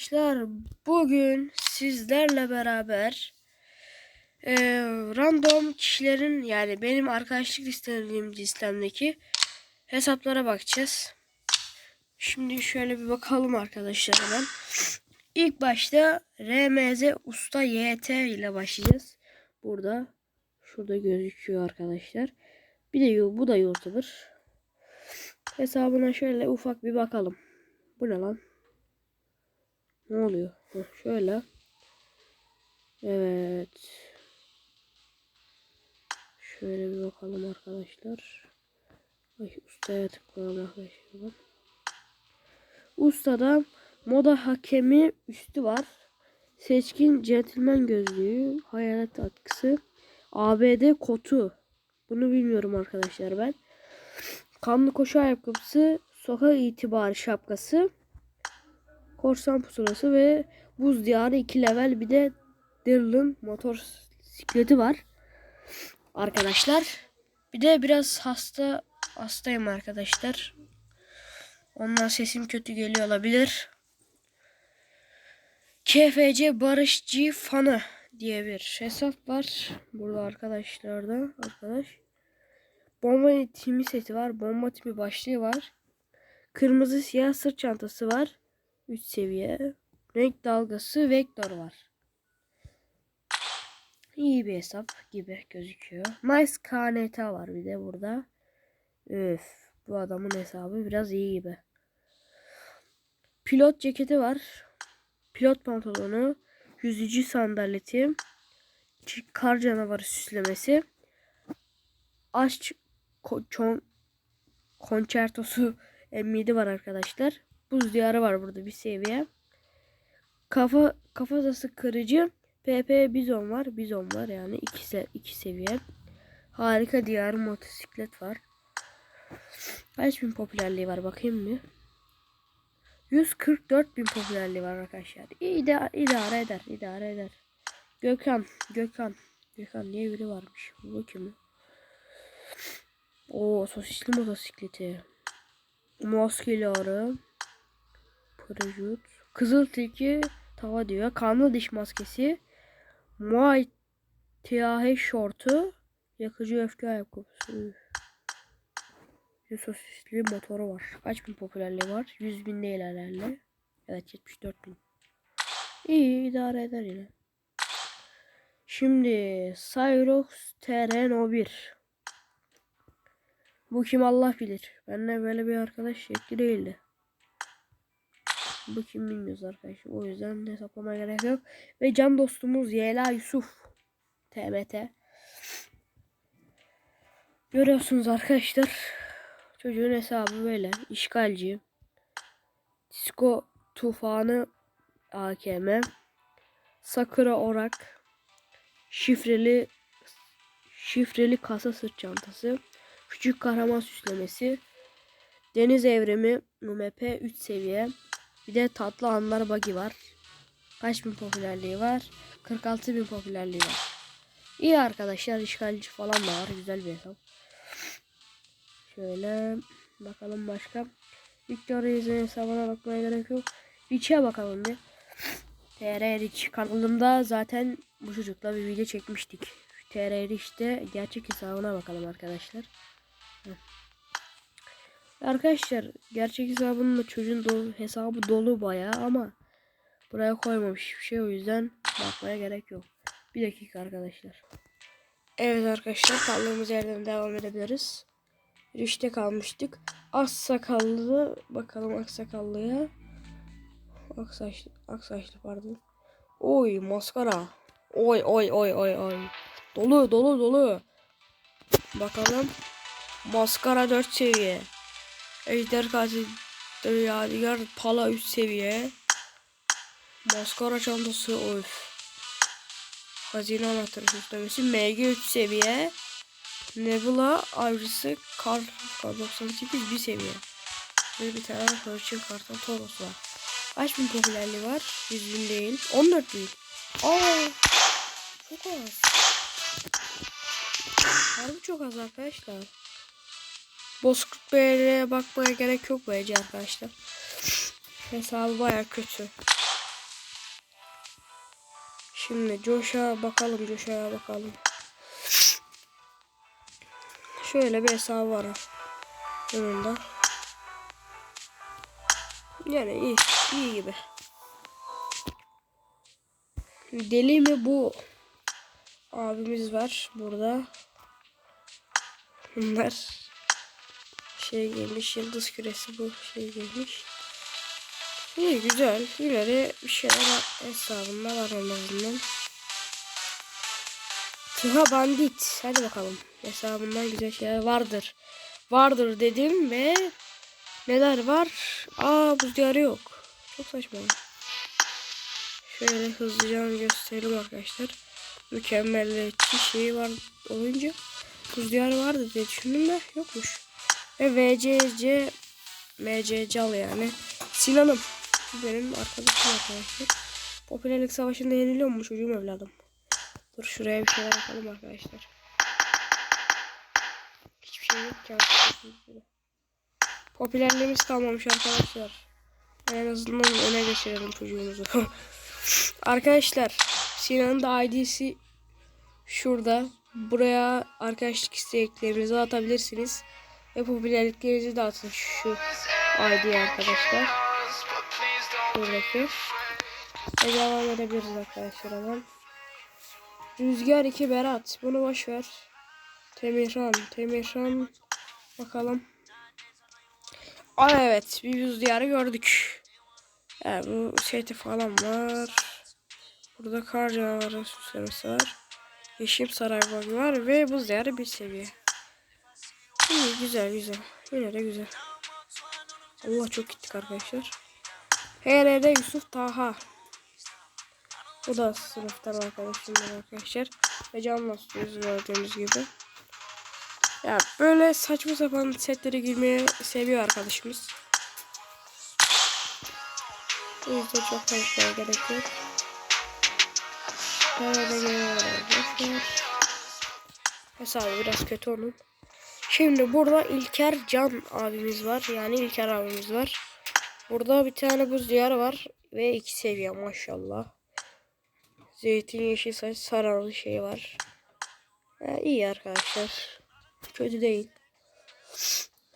Arkadaşlar bugün sizlerle beraber e, random kişilerin yani benim arkadaşlık listelerim listemdeki hesaplara bakacağız. Şimdi şöyle bir bakalım arkadaşlar hemen. İlk başta RMZ Usta YT ile başlayacağız. Burada şurada gözüküyor arkadaşlar. Bir de bu da YouTuber. Hesabına şöyle ufak bir bakalım. Bu ne lan? Ne oluyor? Heh, şöyle. Evet. Şöyle bir bakalım arkadaşlar. Ay, ustaya tıklayalım arkadaşlar. Ustada moda hakemi üstü var. Seçkin gentleman gözlüğü, hayalet atkısı, ABD kotu. Bunu bilmiyorum arkadaşlar ben. Kanlı koşu ayakkabısı, sokak itibarı şapkası, korsan pusulası ve buz diyarı 2 level bir de Dylan motor sikleti var. Arkadaşlar. Bir de biraz hasta hastayım arkadaşlar. Ondan sesim kötü geliyor olabilir. KFC Barışçı fanı diye bir hesap var. Burada arkadaşlarda arkadaş. Bomba timi seti var. Bomba timi başlığı var. Kırmızı siyah sırt çantası var. 3 seviye. Renk dalgası vektör var. İyi bir hesap gibi gözüküyor. Nice KNT var bir de burada. Öf. Bu adamın hesabı biraz iyi gibi. Pilot ceketi var. Pilot pantolonu. Yüzücü sandalyeti. Kar canavarı süslemesi. Aşk ko konçertosu M7 var arkadaşlar. Buz diyarı var burada bir seviye. Kafa kafatası kırıcı PP bizon var. Bizon var yani iki, se iki seviye. Harika diyarı motosiklet var. Kaç bin popülerliği var bakayım mı? 144 bin popülerliği var arkadaşlar. İda idare eder, idare eder. Gökhan, Gökhan. Gökhan diye biri varmış. Bu kim? O sosisli motosikleti. Maskeli arı. Parajut. Kızıl tilki tava diyor. Kanlı diş maskesi. Muay Thai şortu. Yakıcı öfke ayakkabısı. Bir sosisli motoru var. Kaç bin popülerliği var? 100 bin değil herhalde. Evet 74 bin. İyi idare eder yine. Şimdi Cyrox Terreno 1. Bu kim Allah bilir. Benimle böyle bir arkadaş şekli değildi. Bu kim bilmiyoruz arkadaşlar. O yüzden hesaplamaya gerek yok. Ve can dostumuz Yela Yusuf. TMT. Görüyorsunuz arkadaşlar. Çocuğun hesabı böyle. İşgalci. Disco tufanı AKM. Sakura orak. Şifreli şifreli kasa sırt çantası. Küçük kahraman süslemesi. Deniz evrimi UMP 3 seviye. Bir de tatlı anlar buggy var. Kaç bin popülerliği var? 46 bin popülerliği var. İyi arkadaşlar işgalci falan da var. Güzel bir hesap. Şöyle bakalım başka. Victor Reis'in hesabına bakmaya gerek yok. Rich'e bakalım bir. TR Rich kanalımda zaten bu çocukla bir video çekmiştik. TR Rich'te gerçek hesabına bakalım arkadaşlar. Heh. Arkadaşlar gerçek hesabının çocuğun dolu, hesabı dolu bayağı ama buraya koymamış bir şey o yüzden bakmaya gerek yok. Bir dakika arkadaşlar. Evet arkadaşlar kaldığımız yerden devam edebiliriz. Rüşte kalmıştık. Az sakallı bakalım aksakallıya. Aksaçlı, aksaçlı pardon. Oy maskara. Oy oy oy oy oy. Dolu dolu dolu. Bakalım. Maskara 4 seviye. Ejder katil yadigar pala 3 seviye. Maskara çantası of. Hazine anahtarı süslemesi MG 3 seviye. Nebula avcısı kar, kar 98 bir seviye. Ve bir tane Hırçın Kartal Toros var. Kaç bin popülerliği var? 100 bin değil. 14 bin. Aa, çok az. Harbi çok az arkadaşlar. Bozkurt Bey'e bakmaya gerek yok bence arkadaşlar. Hesabı baya kötü. Şimdi Josh'a bakalım. Josh'a bakalım. Şöyle bir hesabı var. Da. Yani iyi. iyi gibi. Deli mi bu? Abimiz var burada. Bunlar şey gelmiş yıldız küresi bu şey gelmiş. İyi güzel. İleri bir şeyler hesabında var en azından. Tıha bandit. Hadi bakalım. Hesabından güzel şeyler vardır. Vardır dedim ve neler var? Aa buz diyarı yok. Çok saçma. Şöyle hızlıca gösterelim arkadaşlar. Mükemmeliyetçi şeyi var olunca buz diyarı vardı diye düşündüm de yokmuş. Ve VCC MCC al yani. Sinan'ım. Benim arkadaşım arkadaşlar. Popülerlik savaşında yeniliyor mu çocuğum evladım? Dur şuraya bir şeyler yapalım arkadaşlar. Hiçbir şey yok ki. Popülerliğimiz kalmamış arkadaşlar. En azından öne geçirelim çocuğumuzu. arkadaşlar Sinan'ın da ID'si şurada. Buraya arkadaşlık isteklerinizi atabilirsiniz. Ve popülerliklerinizi de atın şu ID arkadaşlar. Şuradaki. Ve devam edebiliriz arkadaşlar hemen. Rüzgar 2 Berat. Bunu boş ver. Temirhan. Temirhan. Bakalım. Aa evet. Bir buz diyarı gördük. Yani bu seti falan var. Burada kar canavarı süslemesi var. Yeşim saray var ve buz diyarı bir seviye. İyi güzel güzel. Yine de güzel. Allah çok gittik arkadaşlar. HR'de Yusuf Taha. Bu da sınıftan arkadaşımdan arkadaşlar. Ve canla tutuyoruz gördüğünüz gibi. Ya böyle saçma sapan setlere girmeyi seviyor arkadaşımız. O yüzden çok konuşmaya gerek yok. Nerede geliyor? Hesabı biraz kötü onun. Şimdi burada İlker Can abimiz var. Yani İlker abimiz var. Burada bir tane buz diyarı var. Ve iki seviye maşallah. Zeytin yeşil saç sararlı şey var. Ha, iyi arkadaşlar. Kötü değil.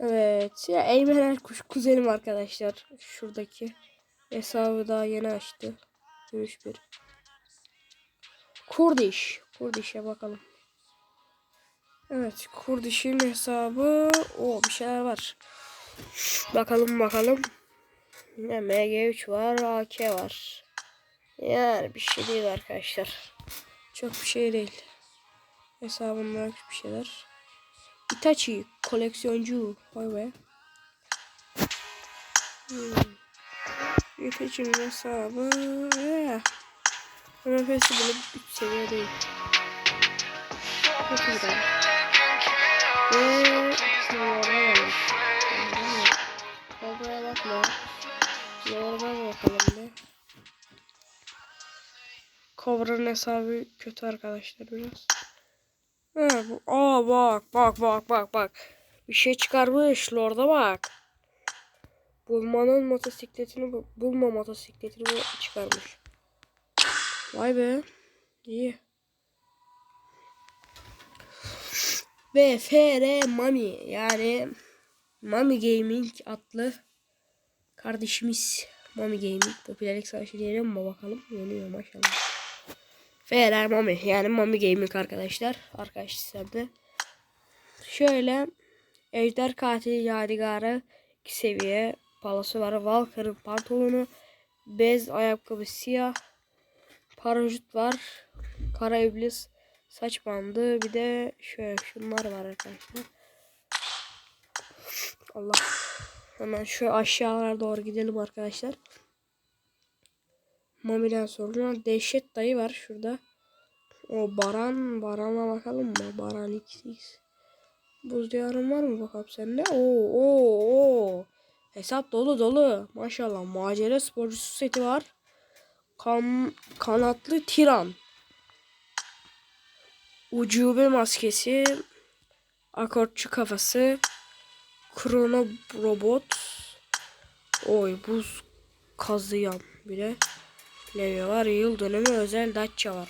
Evet. Ya Eymen kuş kuzenim arkadaşlar. Şuradaki. Hesabı daha yeni açtı. Gümüş bir. Kurdiş. Kurdiş'e bakalım. Evet. Kurdiş'in hesabı. O bir şeyler var. Bakalım bakalım. Ne MG3 var. AK var. Yani bir şey değil arkadaşlar. Çok bir şey değil. Hesabında bir şeyler. Itachi koleksiyoncu. Vay be. Hmm. Itachi'nin hesabı. Nefesi bile bir seviye değil. Çok güzel. Ve bir. Kobra'nın hesabı kötü arkadaşlar biraz. He bu. Aa bak bak bak bak bak. Bir şey çıkarmış Lord'a bak. Bulmanın motosikletini bu- bulma motosikletini çıkarmış. Vay be. İyi. Ve FR Mami yani Mami Gaming adlı kardeşimiz Mami Gaming popülerlik savaşı diyelim mi bakalım. Yeniyor maşallah. FR Mami yani Mami Gaming arkadaşlar. Arkadaş sistemde. Şöyle Ejder Katil Yadigarı 2 seviye palası var. Valkyr'ın pantolonu bez ayakkabı siyah paraşüt var. Kara iblis saç bandı bir de şöyle şunlar var arkadaşlar. Allah. Hemen şu aşağılara doğru gidelim arkadaşlar. Mami'den sonra dehşet dayı var şurada. O Baran, Baran'a bakalım mı? Baran XX. Buz diyarın var mı bakalım sende? Oo, oo, oo. Hesap dolu dolu. Maşallah. Macera sporcusu seti var. Kan, kanatlı tiran. Ucube maskesi. Akortçu kafası. Krono robot. Oy buz kazıyan bile. Levye var. Yıl dönümü özel Dacia var.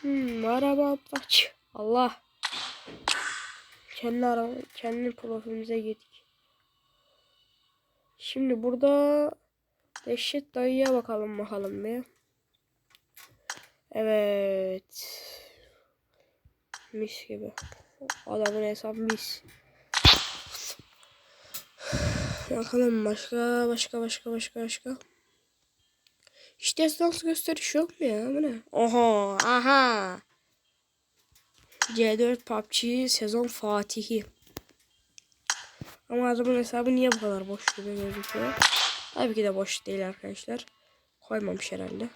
Hmm, araba Dacia. Allah. Kendi araba, kendi profilimize girdik. Şimdi burada Dehşet dayıya bakalım bakalım bir. Evet. Mis gibi. Adamın hesabı mis. Bakalım başka başka başka başka başka. Hiç destansı gösteriş yok mu ya? Bu ne? Oha aha. C4 PUBG sezon Fatihi. Ama adamın hesabı niye bu kadar boş gibi gözüküyor? Tabii ki de boş değil arkadaşlar. Koymamış herhalde.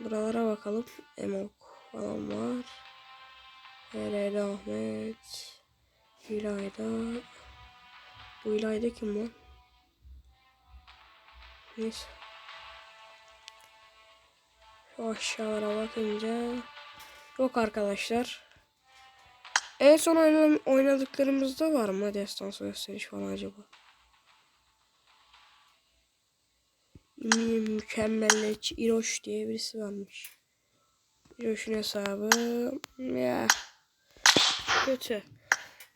Buralara bakalım. Emok falan var. Herhalde Ahmet. İlayda. Bu İlayda kim bu? Neyse. Şu aşağılara bakınca yok arkadaşlar. En son oynadıklarımızda var mı destansı gösteriş falan acaba? Mü- Mükemmelleç İroş diye birisi varmış. İroş'un hesabı ya kötü.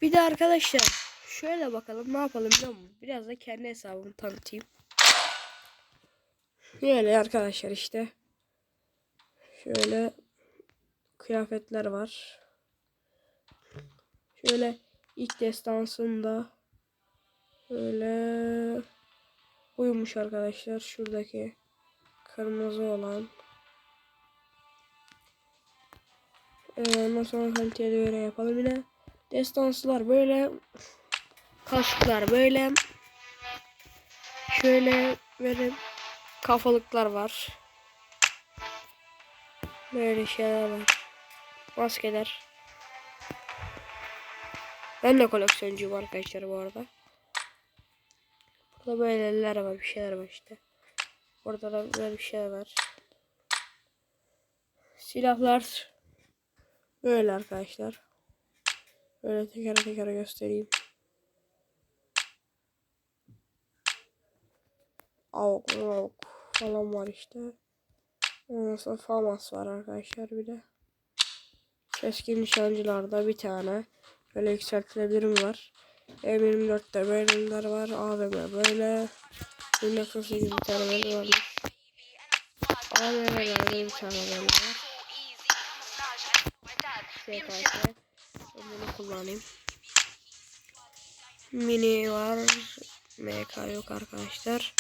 Bir de arkadaşlar şöyle bakalım ne yapalım biliyor musun? Biraz da kendi hesabımı tanıtayım. Böyle arkadaşlar işte. Şöyle kıyafetler var. Şöyle ilk destansında böyle uyumuş arkadaşlar. Şuradaki kırmızı olan. Ee, ondan sonra kaliteli göre yapalım yine. Destansılar böyle. Kaşıklar böyle. Şöyle böyle kafalıklar var. Böyle şeyler var. Maskeler. Ben de koleksiyoncuyum arkadaşlar bu arada. Burada böyle eller var, bir şeyler var işte. Orada da böyle bir şeyler var. Silahlar böyle arkadaşlar. Böyle teker teker göstereyim. Avuk, avuk falan var işte. Ondan sonra famas var arkadaşlar bir de. Keskin nişancılarda bir tane. Böyle yükseltilebilir var. M24'te böyleler var. AVM böyle. 1908 bir tane böyle varmış. AVM'lerde bir tane böyle var. SKS. Ben bunu kullanayım. Mini var. MK yok arkadaşlar.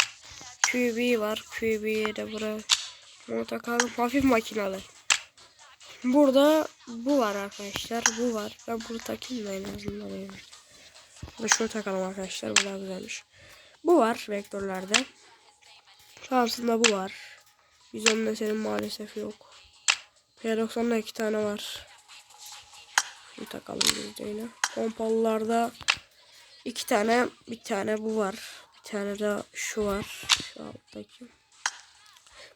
QB var. QB'ye de buraya bunu takalım. Hafif makinalı. Burada bu var arkadaşlar. Bu var. Ben bunu takayım da en azından. Burada şunu takalım arkadaşlar. Bu daha güzelmiş. Bu var vektörlerde. Şansında bu var. 110'da senin maalesef yok. P90'da iki tane var. Şunu takalım biz de yine. Pompalılarda iki tane bir tane bu var. Bir tane de şu var. Şu alttaki.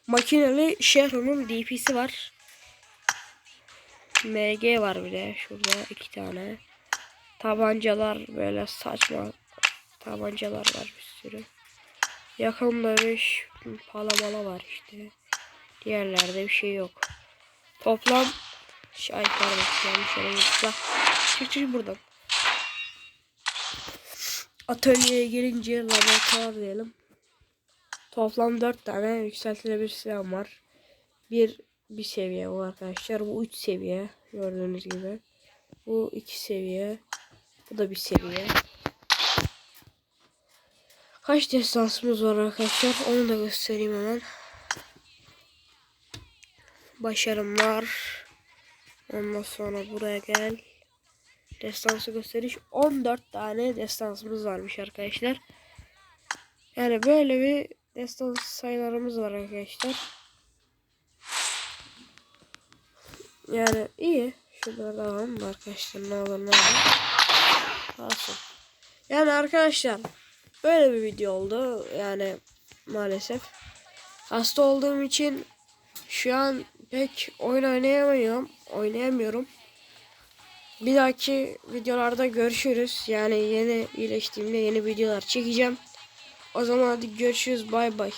Makineli Chevron'un DP'si var. MG var bir de şurada iki tane. Tabancalar böyle saçma tabancalar var bir sürü. Yakında bir palamala var işte. Diğerlerde bir şey yok. Toplam şey pardon yanlış yere gittim. Çık çık buradan. Atölyeye gelince laboratuvar diyelim. Toplam 4 tane yükseltilebilir silah var. Bir bir seviye bu arkadaşlar. Bu 3 seviye gördüğünüz gibi. Bu 2 seviye. Bu da bir seviye. Kaç destansımız var arkadaşlar? Onu da göstereyim hemen. Başarımlar. Ondan sonra buraya gel. Destansı gösteriş. 14 tane destansımız varmış arkadaşlar. Yani böyle bir destans sayılarımız var arkadaşlar. Yani iyi. Şurada da alalım arkadaşlar ne olur ne olur. Kalsın. Yani arkadaşlar böyle bir video oldu. Yani maalesef. Hasta olduğum için şu an pek oyun oynayamıyorum. Oynayamıyorum. Bir dahaki videolarda görüşürüz. Yani yeni iyileştiğimde yeni videolar çekeceğim. O zaman hadi görüşürüz. Bay bay.